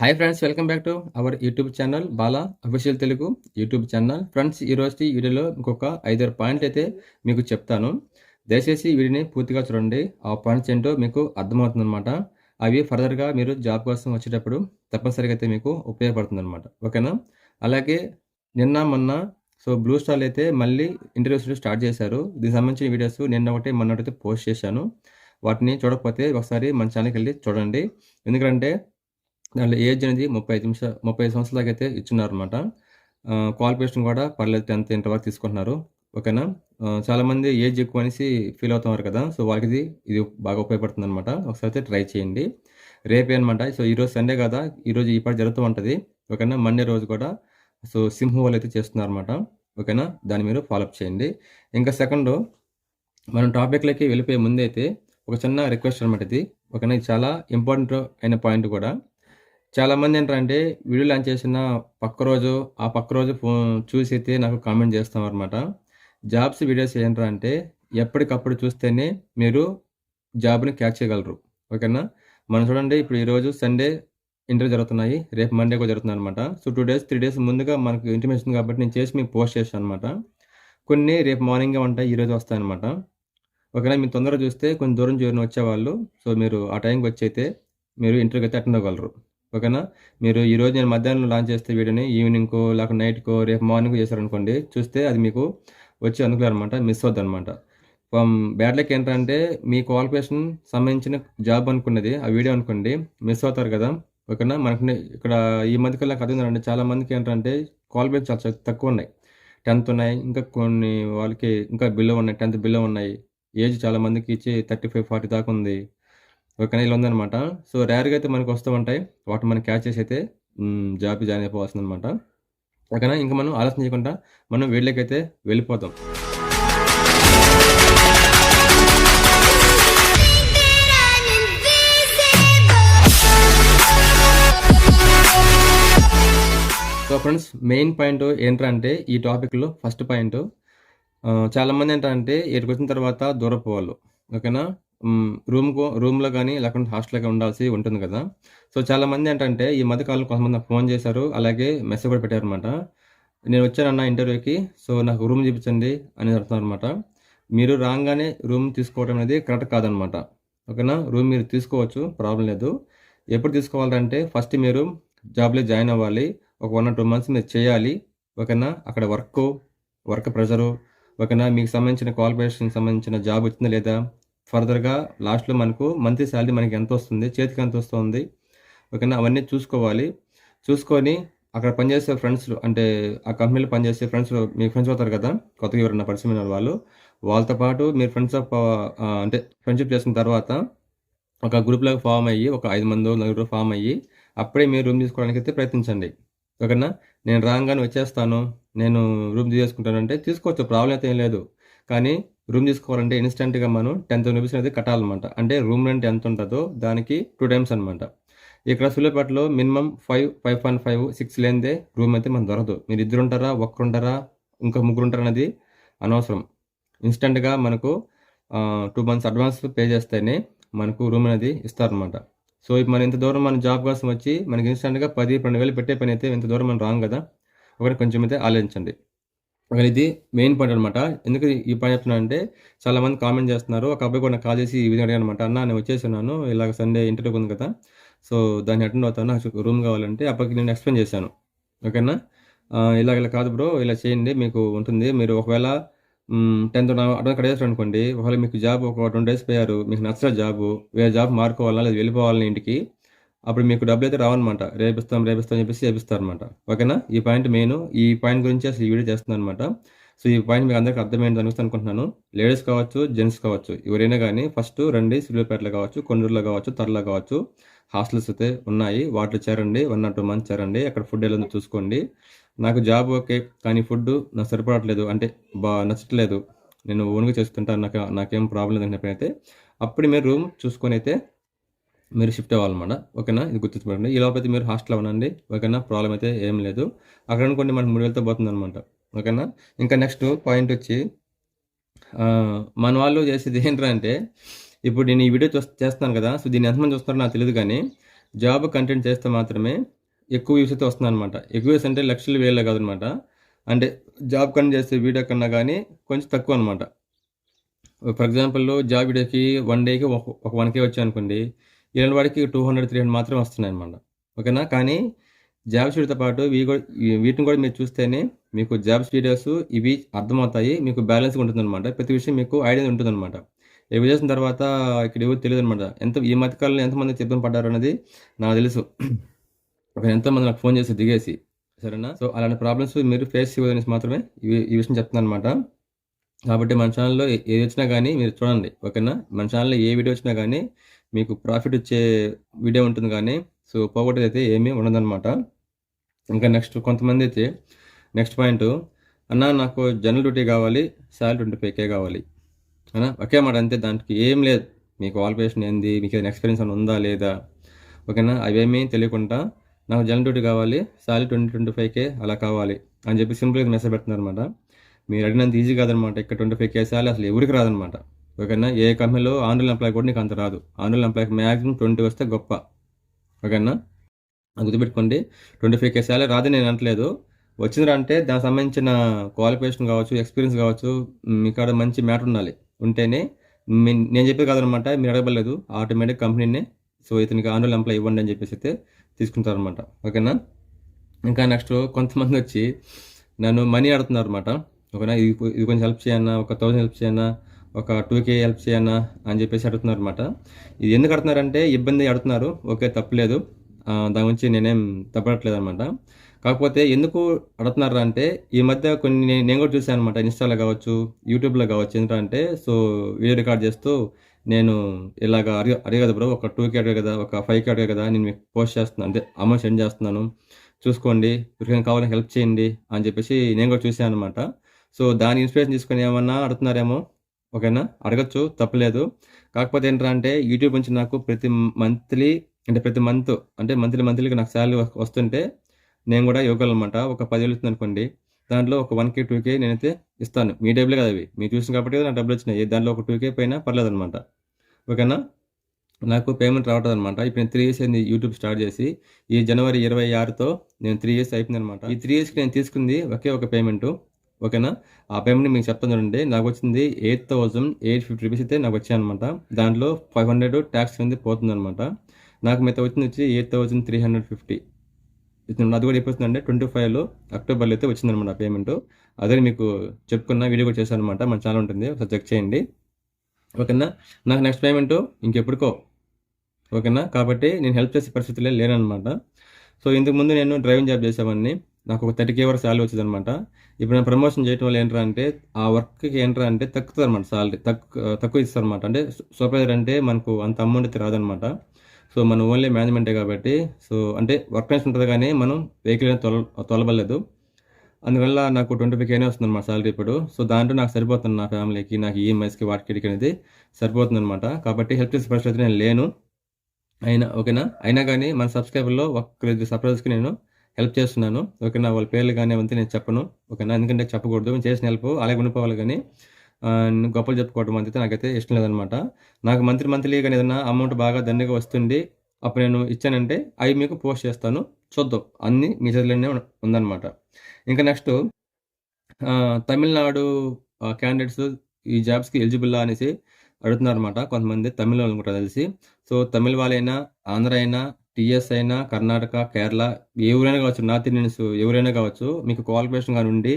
Hi friends welcome back to our YouTube channel Bala official Telugu YouTube channel friends ఈరోజు వీడియోలో ఇంకొక ఐదారు పాయింట్లు అయితే మీకు చెప్తాను. దయచేసి వీడిని పూర్తిగా చూడండి. ఆ పాయింట్స్ ఏంటో మీకు అర్థమవుతుందన్నమాట. అవి ఫర్దర్గా మీరు జాబ్ కోసం వచ్చేటప్పుడు తప్పనిసరిగా అయితే మీకు ఉపయోగపడుతుంది అనమాట ఓకేనా? అలాగే నిన్న మొన్న సో బ్లూ స్టార్ అయితే మళ్ళీ ఇంటర్వ్యూస్ స్టార్ట్ చేశారు. దీనికి సంబంధించిన వీడియోస్ నిన్న ఒకటి మొన్నటి పోస్ట్ చేశాను. వాటిని చూడకపోతే ఒకసారి మన ఛానల్కి వెళ్ళి చూడండి. ఎందుకంటే దాంట్లో ఏజ్ అనేది ముప్పై ఐదు నిమిషాలు ముప్పై ఐదు సంవత్సరాల దాకా అయితే ఇచ్చున్నారు అనమాట క్వాలిఫికేషన్ కూడా పర్లేదు టెన్త్ ఇంటర్ వరకు తీసుకుంటున్నారు. ఓకేనా? చాలామంది ఏజ్ ఎక్కువ అనేసి ఫీల్ అవుతున్నారు కదా సో వాళ్ళకి ఇది బాగా ఉపయోగపడుతుంది అనమాట ఒకసారి అయితే ట్రై చేయండి. రేపే అనమాట సో ఈరోజు సండే కదా ఈరోజు ఈ పాటు జరుగుతూ ఉంటుంది. ఓకేనా? మండే రోజు కూడా సో సింహం వాళ్ళు అయితే చేస్తున్నారు అనమాట ఓకేనా? దాన్ని మీరు ఫాలోఅప్ చేయండి. ఇంకా సెకండ్ మనం టాపిక్లకి వెళ్ళిపోయే ముందైతే ఒక చిన్న రిక్వెస్ట్ అనమాట ఇది. ఓకేనా? ఇది చాలా ఇంపార్టెంట్ అయిన పాయింట్ కూడా. చాలామంది ఏంటంటే వీడియో లాంచ్ చేసిన పక్క రోజు ఆ పక్క రోజు ఫోన్ చూసి అయితే నాకు కామెంట్ చేస్తాం అనమాట జాబ్స్ వీడియోస్ ఏంటంటే ఎప్పటికప్పుడు చూస్తేనే మీరు జాబ్ని క్యాచ్ చేయగలరు. ఓకేనా మనం చూడండి ఇప్పుడు ఈరోజు సండే ఇంటర్వ్యూ జరుగుతున్నాయి. రేపు మండే కూడా జరుగుతుంది అనమాట so two days three days ముందుగా మనకు ఇంటిమేషన్ కాబట్టి నేను చేసి మీకు పోస్ట్ చేశాను అనమాట కొన్ని రేపు మార్నింగే ఉంటాయి ఈరోజు వస్తాయి అనమాట ఓకేనా మీరు తొందరగా చూస్తే కొంచెం దూరం చేరిన వచ్చేవాళ్ళు. సో మీరు ఆ టైంకి వచ్చి అయితే మీరు ఇంటర్వ్యూకి అయితే అటెండ్ అవ్వగలరు. ఓకేనా? మీరు ఈరోజు నేను మధ్యాహ్నం లాంచ్ చేస్తే వీడియోని ఈవినింగ్కో లేకపోతే నైట్కో రేపు మార్నింగ్ చేశారనుకోండి చూస్తే అది మీకు వచ్చి అనుకోలేదు అనమాట మిస్ అవుద్ది అనమాట బ్యాడ్ లక్ ఏంటంటే మీ క్వాలిఫికేషన్ సంబంధించిన జాబ్ అనుకున్నది ఆ వీడియో అనుకోండి మిస్ అవుతారు కదా. ఓకేనా? మనకి ఇక్కడ ఈ మధ్యకల్లా కథ ఏంటంటే చాలా మందికి ఏంటంటే క్వాలిఫికేషన్ చాలా చాలా తక్కువ ఉన్నాయి. టెన్త్ ఉన్నాయి ఇంకా కొన్ని వాళ్ళకి ఇంకా బిలో ఉన్నాయి టెన్త్ బిలో ఉన్నాయి. ఏజ్ చాలా మందికి ఇచ్చి థర్టీ ఫైవ్ ఫార్టీ దాకా ఉంది. ఓకేనా ఇలా ఉందనమాట సో రేర్గా అయితే మనకు వస్తూ ఉంటాయి. వాటిని మనం క్యాచ్ చేసి అయితే జాబ్ జాయిన్ అయిపోవాల్సింది అనమాట ఓకేనా? ఇంకా మనం ఆలోచన చేయకుండా మనం వీళ్ళకైతే అయితే వెళ్ళిపోతాం. సో ఫ్రెండ్స్ మెయిన్ పాయింట్ ఏంటంటే ఈ టాపిక్లో ఫస్ట్ పాయింట్ చాలామంది ఏంటంటే ఇక్కడికి వచ్చిన తర్వాత దూరపు ఓకేనా? రూమ్కు రూమ్లో కానీ లేకుంటే హాస్టల్గా ఉండాల్సి ఉంటుంది కదా. సో చాలామంది ఏంటంటే ఈ మధ్యకాలంలో కొంతమంది నాకు ఫోన్ చేశారు అలాగే మెసేజ్ కూడా పెట్టారనమాట నేను వచ్చానన్న ఇంటర్వ్యూకి సో నాకు రూమ్ చూపించండి అని చెప్తున్నారు అనమాట మీరు రాగానే రూమ్ తీసుకోవడం అనేది కరెక్ట్ కాదనమాట ఓకేనా? రూమ్ మీరు తీసుకోవచ్చు ప్రాబ్లం లేదు. ఎప్పుడు తీసుకోవాలంటే ఫస్ట్ మీరు జాబ్లో జాయిన్ అవ్వాలి. ఒక వన్ ఆర్ టూ మంత్స్ మీరు చేయాలి. ఓకేనా? అక్కడ వర్క్ వర్క్ ప్రెషరు. ఓకేనా? మీకు సంబంధించిన క్వాలిఫికేషన్ సంబంధించిన జాబ్ వచ్చిందా లేదా? ఫర్దర్గా లాస్ట్లో మనకు మంత్లీ శాలరీ మనకి ఎంత వస్తుంది చేతికి ఎంత వస్తుంది ఓకేనా? అవన్నీ చూసుకోవాలి. చూసుకొని అక్కడ పనిచేసే ఫ్రెండ్స్ అంటే ఆ కంపెనీలో పనిచేసే ఫ్రెండ్స్ మీ ఫ్రెండ్స్ అవుతారు కదా? కొత్తగా ఎవరైనా పరిచయం వాళ్ళు. వాళ్ళతో పాటు మీరు ఫ్రెండ్స్ ఆఫ్ అంటే ఫ్రెండ్షిప్ చేసిన తర్వాత ఒక గ్రూప్లాగా ఫామ్ అయ్యి ఒక ఐదు మంది నలుగురు ఫామ్ అయ్యి అప్పుడే మీరు రూమ్ తీసుకోవడానికి అయితే ప్రయత్నించండి. ఓకేనా? నేను రాగానే వచ్చేస్తాను. నేను రూమ్ తీసుకుంటానంటే తీసుకోవచ్చు. ప్రాబ్లం అయితే ఏం లేదు. కానీ రూమ్ తీసుకోవాలంటే ఇన్స్టెంట్గా మనం టెన్ థౌసండ్ రూపీస్ అనేది కట్టాలన్నమాట. అంటే రూమ్ రెంట్ ఎంత ఉంటుందో దానికి టూ టైమ్స్ అనమాట ఇక్కడ సూళ్ళపేటలో minimum five five point five six లేనిదే రూమ్ అయితే మనం దొరకదు. మీరు ఇద్దరు ఉంటారా ఒక్కరు ఉంటారా ఇంకా ముగ్గురు ఉంటారా అనేది అనవసరం. ఇన్స్టెంట్గా మనకు టూ మంత్స్ అడ్వాన్స్ పే చేస్తేనే మనకు రూమ్ అనేది ఇస్తారనమాట సో ఇప్పుడు మనం ఇంత దూరం మన జాబ్ కోసం వచ్చి మనకి ఇన్స్టెంట్గా పది పన్నెండు వేలు పెట్టే పని అయితే ఇంత దూరం మనం రాం కదా. ఒకటి కొంచెం అయితే ఆలోచించండి. ఇది మెయిన్ పాయింట్ అనమాట ఎందుకు ఈ పాయింట్ చెప్తున్నా అంటే చాలా మంది కామెంట్ చేస్తున్నారు. ఒక అబ్బాయి కూడా కాల్ చేసి ఈ విధంగా అడిగాను అనమాట అన్న నేను వచ్చేసాను. ఇలాగ సండే ఇంటర్వ్యూ ఉంది కదా. సో దాన్ని అటెండ్ అవుతాను. నాకు రూమ్ కావాలంటే అప్పటికి నేను ఎక్స్ప్లెయిన్ చేశాను. ఓకేనా? ఇలాగ ఇలా ఇలా కాదు బ్రో ఇలా చేయండి. మీకు ఉంటుంది. మీరు ఒకవేళ టెన్త్ అడ్వాన్స్ కట్టేసారు అనుకోండి. ఒకవేళ మీకు జాబ్ ఒక ట్వంటీ డేస్ పోయారు. మీకు నచ్చ జాబ్ వేరే జాబ్ మారుకోవాలా? లేదా వెళ్ళిపోవాలని ఇంటికి? అప్పుడు మీకు డబ్బులు అయితే రావన్నమాట. రేపిస్తాం రేపిస్తాం అని చెప్పేసి చేపిస్తారు అనమాట ఓకేనా? ఈ పాయింట్ మెయిన్. ఈ పాయింట్ గురించి అసలు ఈ వీడియో చేస్తున్నాను అనమాట సో ఈ పాయింట్ మీకు అందరికీ అర్థమైంది అనుకుంటే అనుకుంటున్నాను. లేడీస్ కావచ్చు జెంట్స్ కావచ్చు ఎవరైనా కానీ ఫస్ట్ రండి. సిల్వర్పేటలో కావచ్చు కొండూరులో కావచ్చు తరలో కావచ్చు. హాస్టల్స్ అయితే ఉన్నాయి. వాటిలో చేరండి. వన్ ఆర్ టూ మంత్స్ చేరండి. అక్కడ ఫుడ్ ఎలా ఉందో చూసుకోండి. నాకు జాబ్ ఓకే కానీ ఫుడ్ నాకు సరిపడట్లేదు. అంటే బా నచ్చట్లేదు. నేను ఓన్గా చేస్తుంటాను నాకు నాకేం ప్రాబ్లం లేదు అయితే అప్పుడు మీరు రూమ్ చూసుకొని అయితే మీరు షిఫ్ట్ అవ్వాలన్నమాట. ఓకేనా? ఇది గుర్తుంచుకోండి ఈ లోపల మీరు హాస్టల్లో ఉండండి. ఓకేనా? ప్రాబ్లం అయితే ఏం లేదు. అక్కడ అనుకోండి మనకు మూడు వేలతో పోతుంది అనమాట ఓకేనా? ఇంకా నెక్స్ట్ పాయింట్ వచ్చి మన వాళ్ళు చేసేది ఏంటంటే ఇప్పుడు నేను ఈ వీడియో చూస్ చేస్తున్నాను కదా సో దీన్ని ఎంతమంది చూస్తున్నారో నాకు తెలియదు కానీ జాబ్ కంటెంట్ చేస్తే మాత్రమే ఎక్కువ వ్యూస్ అయితే వస్తుంది అనమాట ఎక్కువ వ్యూస్ అంటే లక్షలు వేలే కాదనమాట అంటే జాబ్ కంటెంట్ చేసే వీడియో కన్నా కానీ కొంచెం తక్కువ అనమాట ఫర్ ఎగ్జాంపుల్ జాబ్ వీడియోకి వన్ డేకి ఒక ఒక వన్ కే వచ్చాయి అనుకోండి ఇలాంటి వాడికి టూ హండ్రెడ్ త్రీ హండ్రెడ్ మాత్రమే వస్తున్నాయి అనమాట ఓకేనా? కానీ జాబ్ షీట్తో పాటు ఇవి కూడా వీటిని కూడా మీరు చూస్తేనే మీకు జాబ్ వీడియోస్ ఇవి అర్థమవుతాయి మీకు బ్యాలెన్స్ ఉంటుంది అనమాట ప్రతి విషయం మీకు ఐడియా ఉంటుంది అనమాట ఇవి చేసిన తర్వాత ఇక్కడ ఎవరు తెలియదు అనమాట ఎంత ఈ మధ్యకాలంలో ఎంతమంది ఇబ్బంది పడ్డారు అనేది నాకు తెలుసు. ఎంతోమంది నాకు ఫోన్ చేసి దిగేసి. సరేనా? సో అలాంటి ప్రాబ్లమ్స్ మీరు ఫేస్ చేయవలసి మాత్రమే ఇవి ఈ విషయం చెప్తున్నాను అనమాట కాబట్టి మన ఛానల్లో ఏది వచ్చినా కానీ మీరు చూడండి. ఓకేనా? మన ఛానల్లో ఏ వీడియో వచ్చినా కానీ మీకు ప్రాఫిట్ వచ్చే వీడియో ఉంటుంది కానీ సో పోగొట్టేది అయితే ఏమీ ఉండదన్నమాట. ఇంకా నెక్స్ట్ కొంతమంది అయితే నెక్స్ట్ పాయింట్ అన్న నాకు జనరల్ డ్యూటీ కావాలి శాలరీ ట్వంటీ ఫైవ్ కే కావాలి. అన్నా ఒకే మాట అంతే దానికి ఏం లేదు. మీ క్వాలిఫికేషన్ ఏంది? మీకు ఏదైనా ఎక్స్పీరియన్స్ అని ఉందా లేదా? ఓకేనా? అవేమీ తెలియకుండా నాకు జనరల్ డ్యూటీ కావాలి salary twenty twenty five K అలా కావాలి. అని చెప్పి సింపుల్గా మెసేజ్ పెడుతున్నారు అనమాట మీరు అడిగినంత ఈజీ కాదనమాట ఇక్కడ ట్వంటీ ఫైవ్ కే శాలరీ అసలు ఎవరికి రాదనమాట ఓకేనా? ఏ కంపెనీలో ఆన్లైన్ ఎంప్లాయ్ కూడా నీకు అంత రాదు. ఆన్లైన్ ఎంప్లాయ్కి మ్యాక్సిమం ట్వంటీ వస్తే గొప్ప. ఓకేనా? అది గుర్తుపెట్టుకోండి. ట్వంటీ ఫైవ్ కే శాలరీ రాదని నేను అనట్లేదు. వచ్చిందిరా అంటే దానికి సంబంధించిన క్వాలిఫికేషన్ కావచ్చు ఎక్స్పీరియన్స్ కావచ్చు మీ కాడ మంచి మ్యాటర్ ఉండాలి. ఉంటేనే నేను చెప్పేది కాదనమాట మీరు అడగలేదు. ఆటోమేటిక్ కంపెనీనే. సో ఇతనికి ఆన్లైన్ ఎంప్లాయ్ ఇవ్వండి అని చెప్పేసి అయితే తీసుకుంటారనమాట. ఓకేనా? ఇంకా నెక్స్ట్ కొంతమంది వచ్చి నన్ను మనీ అడుగుతున్నారు అనమాట ఓకేనా? ఇది ఇది కొంచెం హెల్ప్ చేయన్నా ఒక థౌసండ్ హెల్ప్ చేయన్నా ఒక టూ కే హెల్ప్ చేయన్నా అని చెప్పేసి అడుగుతున్నారు అనమాట ఇది ఎందుకు అడుగుతున్నారంటే ఇబ్బంది అడుగుతున్నారు. ఓకే తప్పలేదు. దాని గురించి నేనేం తప్పట్లేదు అనమాట కాకపోతే ఎందుకు అడుగుతున్నారు అంటే ఈ మధ్య కొన్ని నేను కూడా చూశాను అనమాట ఇన్స్టాలో కావచ్చు యూట్యూబ్లో కావచ్చు ఎందుకంటే సో వీడియో రికార్డ్ చేస్తూ నేను ఇలాగ అడిగ అడిగదు బ్రో ఒక టూ కే అడిగా కదా ఒక ఫైవ్ కే అడిగా కదా నేను మీకు పోస్ట్ చేస్తున్నాను అంటే అమౌంట్ సెండ్ చేస్తున్నాను. చూసుకోండి ఎవరికైనా కావాలని హెల్ప్ చేయండి అని చెప్పేసి నేను కూడా చూశాను అనమాట సో దాని ఇన్స్పిరేషన్ తీసుకొని ఏమన్నా అడుగుతున్నారేమో ఓకేనా? అడగచ్చు తప్పలేదు. కాకపోతే ఏంటంటే అంటే యూట్యూబ్ నుంచి నాకు ప్రతి మంత్లీ అంటే ప్రతి మంత్ అంటే మంత్లీ మంత్లీకి నాకు శాలరీ వస్తుంటే నేను కూడా ఇవ్వగలనమాట. ఒక పదివేలు ఇస్తుంది అనుకోండి దాంట్లో ఒక వన్ కే టూ కే నేనైతే ఇస్తాను. మీ డబ్బులే కదా అవి. మీరు చూసిన కాబట్టి నాకు డబ్బులు వచ్చినాయి. దాంట్లో ఒక టూ కే పైన పర్లేదు అనమాట ఓకేనా? నాకు పేమెంట్ రావట్లేదు అనమాట ఇప్పుడు నేను త్రీ ఇయర్స్ అయింది యూట్యూబ్ స్టార్ట్ చేసి ఈ జనవరి ఇరవై ఆరుతో నేను త్రీ ఇయర్స్ అయిపోయింది అనమాట ఈ త్రీ ఇయర్స్కి నేను తీసుకుంది ఒకే ఒక పేమెంట్. ఓకేనా? ఆ పేమెంట్ మీకు చెప్తాను చూడండి. నాకు వచ్చింది eight thousand eight fifty rupees అయితే నాకు వచ్చాయి అనమాట దాంట్లో ఫైవ్ హండ్రెడ్ ట్యాక్స్ అనేది పోతుంది అనమాట నాకు మిగతా వచ్చింది వచ్చి eight thousand three hundred fifty అది కూడా ఎప్పుడు వచ్చిందంటే ట్వంటీ ఫైవ్లో అక్టోబర్లో అయితే వచ్చిందనమాట పేమెంట్ అదే మీకు చెప్పుకున్న వీడియో కూడా చేశాను అనమాట మన ఛానల్ ఉంటుంది. ఒకసారి చెక్ చేయండి. ఓకేనా? నాకు నెక్స్ట్ పేమెంట్ ఇంకెప్పుడుకో. ఓకేనా? కాబట్టి నేను హెల్ప్ చేసే పరిస్థితులే లేనమాట సో ఇంతకుముందు నేను డ్రైవింగ్ జాబ్ చేసేవాడిని. నాకు ఒక థర్టీ కే వరకు శాలరీ వచ్చింది అనమాట ఇప్పుడు నేను ప్రమోషన్ చేయటం వల్ల ఏంట్రా అంటే ఆ వర్క్కి ఏంట్రా అంటే తక్కువ అనమాట సాలరీ తక్కువ తక్కువ ఇస్తారు అనమాట అంటే సూపర్వైజర్ అంటే మనకు అంత అమౌంట్ అయితే రాదనమాట సో మనం ఓన్లీ మేనేజ్మెంటే కాబట్టి సో అంటే వర్క్ ప్లేస్ ఉంటుంది కానీ మనం వెహికల్ అనేది తొల తొలబలేదు అందువల్ల నాకు ట్వంటీ ఫైవ్ కేనే వస్తుంది అనమాట సాలరీ ఇప్పుడు. సో దాంట్లో నాకు సరిపోతుంది నా ఫ్యామిలీకి నాకు ఈఎంఐస్కి వాటికి అనేది సరిపోతుంది అనమాట కాబట్టి హెల్ప్ చేసే పరిస్థితి అయితే నేను లేను. అయినా ఓకేనా? అయినా కానీ మన సబ్స్క్రైబర్లో ఒక్కరిద్దరు సర్ప్రైజ్కి నేను హెల్ప్ చేస్తున్నాను. ఓకేనా వాళ్ళ పేర్లు కానీ అవంతా నేను చెప్పను. ఓకేనా ఎందుకంటే చెప్పకూడదు. నేను చేసిన హెల్ప్ అలాగే ఉండిపోవాలి కానీ గొప్పలు చెప్పుకోవడం అంతే నాకైతే ఇష్టం లేదనమాట నాకు మంత్లీ మంత్లీ కానీ ఏదైనా అమౌంట్ బాగా దండిగా వస్తుంది అప్పుడు నేను ఇచ్చానంటే అవి మీకు పోస్ట్ చేస్తాను. చూద్దాం. అన్నీ మీ చేతిలోనే ఉందన్నమాట. ఇంకా నెక్స్ట్ తమిళనాడు క్యాండిడేట్స్ ఈ జాబ్స్కి ఎలిజిబుల్లా అనేసి అడుగుతున్నారు అనమాట కొంతమంది తమిళ వాళ్ళు కూడా తెలిసి. సో తమిళ వాళ్ళైనా ఆంధ్ర అయినా టీఎస్ అయినా కర్ణాటక కేరళ ఎవరైనా కావచ్చు నార్త్ ఇండియన్స్ ఎవరైనా కావచ్చు మీకు క్వాలిఫికేషన్ కానీ ఉండి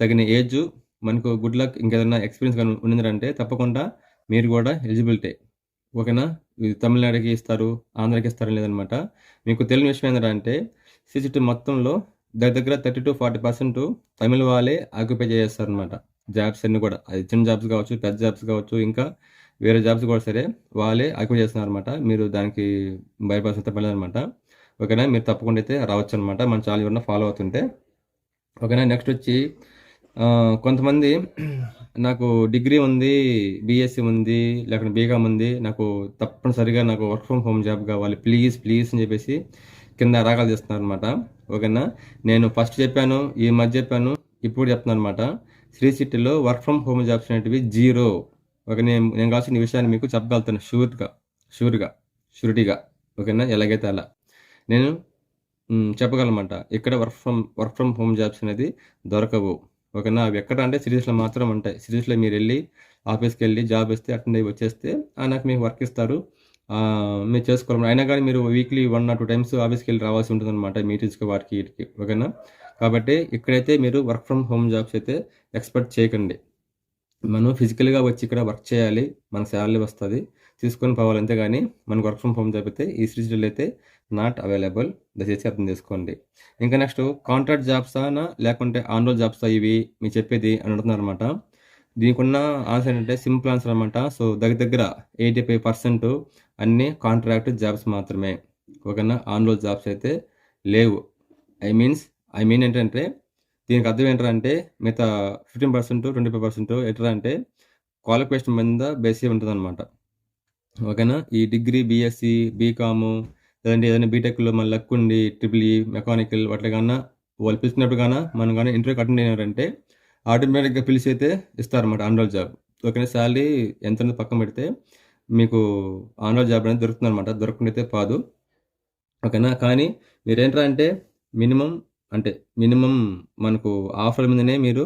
తగిన ఏజ్ మనకు గుడ్ లక్ ఇంకేదైనా ఎక్స్పీరియన్స్ కానీ ఉండిందంటే తప్పకుండా మీరు కూడా ఎలిజిబిలిటీ ఓకేనా ఇది తమిళనాడుకి ఇస్తారు ఆంధ్రాకి ఇస్తారు లేదనమాట. మీకు తెలియని విషయం ఏంటంటే సిసిటీ మొత్తంలో దగ్గర దగ్గర థర్టీ టు ఫార్టీ పర్సెంట్ తమిళ వాళ్ళే ఆక్యుపై చేస్తారు అనమాట జాబ్స్ అన్నీ కూడా. అది చిన్న జాబ్స్ కావచ్చు పెద్ద జాబ్స్ కావచ్చు ఇంకా వేరే జాబ్స్ కూడా సరే వాళ్ళే అక్వైర్ చేస్తున్నారు అనమాట మీరు దానికి భయపడాల్సిన పని అనమాట ఓకేనా? మీరు తప్పకుండా అయితే రావచ్చు అనమాట మన చాలా ఎవరన్నా ఫాలో అవుతుంటే. ఓకేనా? నెక్స్ట్ వచ్చి కొంతమంది నాకు డిగ్రీ ఉంది బీఎస్సీ ఉంది లేకుంటే బీకామ్ ఉంది. నాకు తప్పనిసరిగా నాకు వర్క్ ఫ్రమ్ హోమ్ జాబ్ కావాలి. ప్లీజ్ ప్లీజ్ అని చెప్పేసి కింద రాగాలు చేస్తున్నారు అనమాట ఓకేనా? నేను ఫస్ట్ చెప్పాను ఈ మధ్య చెప్పాను ఇప్పుడు చెప్తున్నాను అనమాట శ్రీ సిటీలో వర్క్ ఫ్రమ్ హోమ్ జాబ్స్ అనేటివి జీరో ఓకే నేను నేను కావాల్సిన విషయాన్ని మీకు చెప్పగలుగుతాను షూర్గా షూర్గా షూరిటీగా ఓకేనా ఎలాగైతే అలా నేను చెప్పగలమంట చెప్పగలనమాట. ఇక్కడ work from work from home jobs అనేది దొరకవు. ఓకేనా? అవి ఎక్కడ అంటే సిటీస్‌లో మాత్రం ఉంటాయి. సిటీస్‌లో ఆఫీస్కి వెళ్ళి జాబ్ ఇస్తే అటెండ్ అయ్యి వచ్చేస్తే నాకు మీకు వర్క్ ఇస్తారు. మీరు చేసుకోవాలి. అయినా కానీ మీరు weekly one or two times ఆఫీస్కి వెళ్ళి రావాల్సి ఉంటుందనమాట. మీటింగ్స్‌కి వాటికి వీటికి ఓకేనా? కాబట్టి ఇక్కడైతే మీరు వర్క్ ఫ్రమ్ హోమ్ జాబ్స్ అయితే ఎక్స్‌పెక్ట్ చేయకండి. మనం ఫిజికల్‌గా వచ్చి ఇక్కడ వర్క్ చేయాలి. మనకు శాలరీ వస్తుంది తీసుకొని పోవాలి అంతేగాని మనకు వర్క్ ఫ్రమ్ హోమ్ జాబ్ ఈ సిటీస్‌లో అయితే నాట్ అవైలబుల్. దయచేసి అర్థం చేసుకోండి. ఇంకా నెక్స్ట్ కాంట్రాక్ట్ జాబ్సానా లేకుంటే ఆన్ రోల్ జాబ్సా ఇవి మీరు చెప్పేది అని అడుగుతున్నారనమాట. దీనికున్న ఆన్సర్ ఏంటంటే సింపుల్ ఆన్సర్ అనమాట. సో దగ్గర దగ్గర 85% అన్నీ కాంట్రాక్ట్ జాబ్స్ మాత్రమే. ఓకేనా? ఆన్ జాబ్స్ అయితే లేవు. ఐ మీన్స్ ఐ మీన్ ఏంటంటే దీనికి అర్థం ఏంటంటే అంటే మిగతా 15%, 25% ఎట్రా అంటే క్వాలిఫికేషన్ మీద బేస్ ఉంటుంది అనమాట ఓకేనా? ఈ డిగ్రీ, బీఎస్సీ, బీకాము లేదంటే ఏదైనా బీటెక్‌లో మన లక్ ఉండి ట్రిపుల్ ఈ, మెకానికల్ వాటి కన్నా వాళ్ళు పిలిచినప్పుడు కన్నా మనం కానీ ఇంటర్వ్యూకి అటెండ్ అయినారంటే ఆటోమేటిక్‌గా పిలిచి అయితే ఇస్తారన్నమాట ఆన్రోల్ జాబ్. ఓకేనా? శాలరీ ఎంత పక్కన పెడితే మీకు ఆన్రోల్ జాబ్ అనేది దొరుకుతుందనమాట. దొరకకుండా అయితే పాదు ఓకేనా? కానీ మీరేంట్రా అంటే మినిమమ్ అంటే మినిమమ్ మనకు ఆఫర్ మీదనే మీరు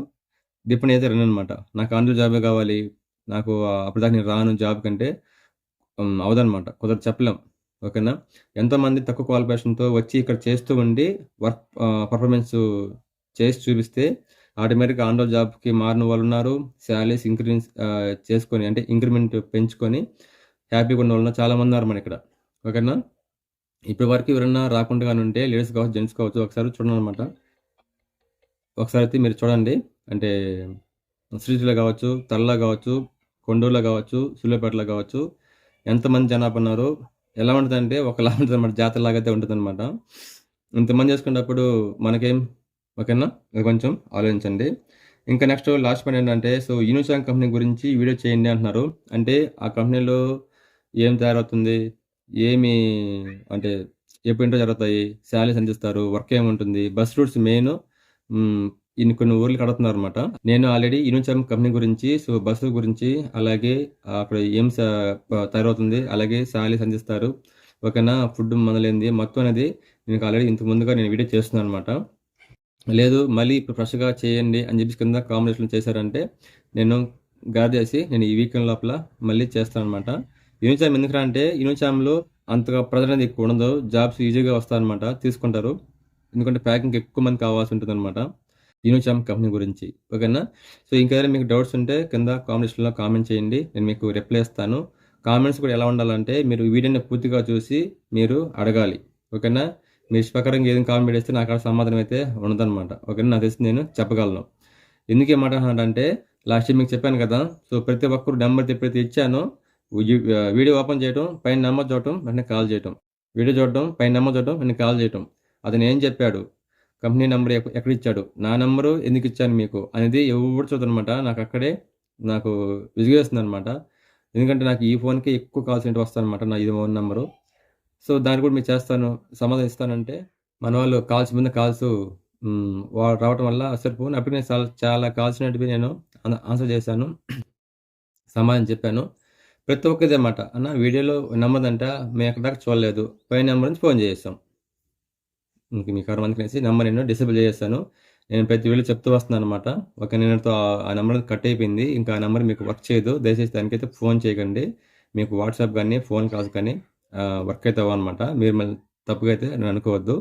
డిపెండ్ అయితే రండనమాట. నాకు ఆన్ జాబే కావాలి. నాకు అప్పటిదాకా నేను రాను జాబ్ కంటే అవదనమాట అవ్వదనమాట. కుదరదు చెప్పలేం. ఓకేనా? ఎంతోమంది తక్కువ క్వాలిఫికేషన్‌తో వచ్చి ఇక్కడ చేస్తూ ఉండి వర్క్ పర్ఫార్మెన్స్ పెర్ఫార్మెన్స్ చేసి చూపిస్తే ఆటోమేటిక్‌గా ఆన్ జాబ్‌కి మారిన వాళ్ళు ఉన్నారు ఇంక్రీజ్ ఆహ్, చేసుకొని అంటే ఇంక్రిమెంట్ పెంచుకొని హ్యాపీగా ఉన్న వాళ్ళు చాలామంది ఉన్నారు మన ఇక్కడ. ఓకేనా? ఇప్పటి వరకు ఎవరైనా రాకుండా గాని ఉంటే లేడీస్ కావచ్చు, జెంట్స్ కావచ్చు ఒకసారి చూడండనమాట. ఒకసారి అయితే మీరు చూడండి. అంటే సిటీస్‌లో కావచ్చు, తల్లా కావచ్చు, కొండూరులో కావచ్చు, సులేపేటలో కావచ్చు ఎంతమంది జనాభా ఉన్నారు ఎలా ఉంటుందంటే ఒకలా ఉంటదనమాట. జాతరలాగా అయితే ఉంటదనమాట. ఇంతమంది చేసుకునేటప్పుడు మనకేం ఓకేనా? ఇది కొంచెం ఆలోచించండి. ఇంకా నెక్స్ట్ లాస్ట్ పాయింట్ ఏంటంటే సో యూనిసాంగ్ కంపెనీ గురించి వీడియో చేయండి అంటున్నారు. అంటే ఆ కంపెనీలో ఏం తయారవుతుంది? ఏమి అంటే ఎప్పుడు ఇంటర్వ్యూ జరుగుతాయి? శాలరీస్ అందిస్తారు వర్క్ ఏముంటుంది? బస్ రూట్స్ మెయిన్ ఇన్ని కొన్ని ఊర్లు కడుతున్నారు అనమాట నేను ఆల్రెడీ యూనిచర్మ్ కంపెనీ గురించి సో బస్సు గురించి అలాగే అక్కడ ఏం స తయారవుతుంది? అలాగే శాలరీస్ అందిస్తారు ఓకేనా? ఫుడ్ మొదలైంది మొత్తం అనేది నేను ఆల్రెడీ ఇంతకు ముందుగా నేను వీడియో చేస్తున్నాననమాట. లేదు మళ్ళీ ఇప్పుడు ఫ్రెష్‌గా చేయండి అని చెప్పేసి కింద కాంబినేషన్ చేశారంటే నేను గాదేసి చేసి నేను ఈ వీకెండ్ లోపల మళ్ళీ చేస్తాను అనమాట యూనిచామ్ ఎందుకురా అంటే యూనిచామ్లో అంతగా ప్రజలు అనేది ఎక్కువ ఉండదు. జాబ్స్ ఈజీగా వస్తాయన్నమాట. తీసుకుంటారు. ఎందుకంటే ప్యాకింగ్ ఎక్కువ మంది కావాల్సి ఉంటుంది అనమాట యూనిచామ్ కంపెనీ గురించి. ఓకేనా? సో ఇంకేదైనా మీకు డౌట్స్ ఉంటే కింద కామెంట్స్లో కామెంట్ చేయండి. నేను మీకు రిప్లై ఇస్తాను. కామెంట్స్ కూడా ఎలా ఉండాలంటే మీరు వీడియోని పూర్తిగా చూసి మీరు అడగాలి. ఓకేనా? మీ ఇష్ట ప్రకారంగా ఏదైనా కామెంట్ చేస్తే నాకు అక్కడ సమాధానం అయితే ఉండదనమాట. ఓకేనా? నాకు తెలిసి నేను చెప్పగలను. ఎందుకు మాట లాస్ట్ టైం మీకు చెప్పాను కదా! సో ప్రతి ఒక్కరు నెంబర్ ఎప్పుడైతే ఇచ్చానో వీడియో ఓపెన్ చేయటం, పైన నెంబర్ చూడటం, వెంటనే కాల్ చేయటం. వీడియో చూడటం, పైన నెంబర్ చూడటం, వెంటనే కాల్ చేయటం. అతను ఏం చెప్పాడు? కంపెనీ నెంబర్ ఎక్కడ ఇచ్చాడు నా నెంబరు ఎందుకు ఇచ్చాను మీకు? అనేది ఎవరు చూడదనమాట. నాకు అక్కడే నాకు విసుగేస్తుందనమాట. ఎందుకంటే నాకు ఈ ఫోన్కి ఎక్కువ కాల్స్ ఏంటి వస్తానమాట నా ఇది ఫోన్ నెంబరు సో దాన్ని కూడా మీకు చేస్తాను. సమాధానం ఇస్తానంటే మన వాళ్ళు కాల్స్ ముందు కాల్స్ వా రావటం వల్ల అసలు ఫోన్ అప్పటికి నేను చాలా చాలా కాల్స్ నేను ఆన్సర్ చేశాను. సమాధానం చెప్పాను. ప్రతి ఒక్కరిది అన్నమాట అన్న వీడియోలో నెమ్మదంట మేము ఎక్కడి దాకా చూడలేదు. పై నెంబర్ నుంచి ఫోన్ చేసేసాం. ఇంక మీకు కలిసి నెంబర్ నేను డిసేబుల్ చేసేసాను. నేను ప్రతి వీళ్ళు చెప్తూ వస్తున్నాననమాట. ఓకే. నేనుతో ఆ నెంబర్ కట్ అయిపోయింది. ఇంకా ఆ నెంబర్ మీకు వర్క్ చేయదు. దయచేసి దానికైతే ఫోన్ చేయకండి. మీకు వాట్సాప్ కానీ ఫోన్ కాల్స్ కానీ వర్క్ అయితే అవ్వనమాట. మీరు మళ్ళీ తప్పుగా అయితే నేను అనుకోవద్దు.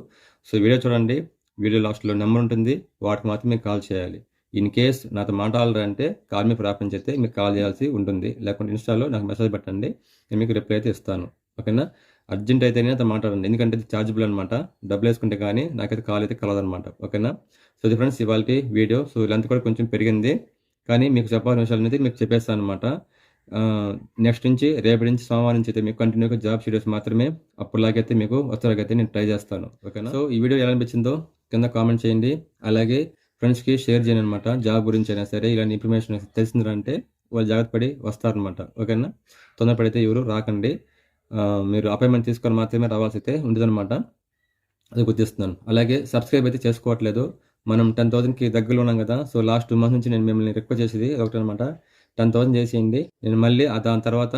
సో వీడియో చూడండి. వీడియో లాస్ట్‌లో నెంబర్ ఉంటుంది. వాటికి మాత్రం మీకు కాల్ చేయాలి. ఇన్ కేస్ నాతో మాట్లాడాలంటే కాల్ మీ ప్రాప్ నుంచి అయితే మీకు కాల్ చేయాల్సి ఉంటుంది. లేకుంటే ఇన్‌స్టాలో నాకు మెసేజ్ పెట్టండి. నేను మీకు రిప్లై అయితే ఇస్తాను. ఓకేనా? అర్జెంట్ అయితేనే నాతో మాట్లాడండి. ఎందుకంటే ఇది చార్జబుల్ అనమాట. డబ్బులేసుకుంటే గానీ నాకైతే కాల్ అయితే కలవదనమాట. ఓకేనా? సో ఇది ఫ్రెండ్స్ ఇవాల్టి వీడియో. సో లెంత్ కూడా కొంచెం పెరిగింది. కానీ మీకు చెప్పాల్సిన విషయాలనేది మీకు చెప్పేస్తాననమాట. ఆహ్, నెక్స్ట్ నుంచి రేపటి నుంచి సోమవారం నుంచి అయితే మీకు కంటిన్యూగా జాబ్స్ వీడియోస్ మాత్రమే అప్పటిలాగైతే మీకు వచ్చేలాగైతే నేను ట్రై చేస్తాను. ఓకేనా? సో ఈ వీడియో ఎలా అనిపించిందో కింద కామెంట్ చేయండి. అలాగే ఫ్రెండ్స్‌కి షేర్ చేయండనమాట. జాబ్ గురించి అయినా సరే ఇలాంటి ఇన్ఫర్మేషన్ తెలిసిందంటే వాళ్ళు జాగ్రత్త పడి వస్తారనమాట. ఓకేనా? తొందరపడితే ఎవరు రాకండి. మీరు అపాయింట్‌మెంట్ తీసుకొని మాత్రమే రావాల్సి అయితే ఉండదనమాట అది గుర్తిస్తున్నాను. అలాగే సబ్స్క్రైబ్ అయితే చేసుకోవట్లేదు. మనం 10,000కి దగ్గరలో ఉన్నాం కదా! సో లాస్ట్ టూ మంత్స్ నుంచి నేను మిమ్మల్ని రిక్వెస్ట్ చేసేది ఒకటి అనమాట టెన్ థౌసండ్ చేసేయండి. నేను మళ్ళీ దాని తర్వాత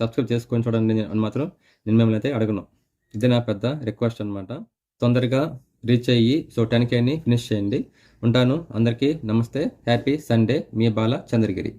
సబ్స్క్రైబ్ చేసుకొని చూడండి అని మాత్రం నేను మిమ్మల్ని అయితే అడగను. ఇది నా పెద్ద రిక్వెస్ట్ అనమాట తొందరగా రీచ్ అయ్యి సో టెన్ కేని ఫినిష్ చేయండి ఉంటాను. అందరికీ నమస్తే. Happy Sunday. మీ బాల చంద్రగిరి.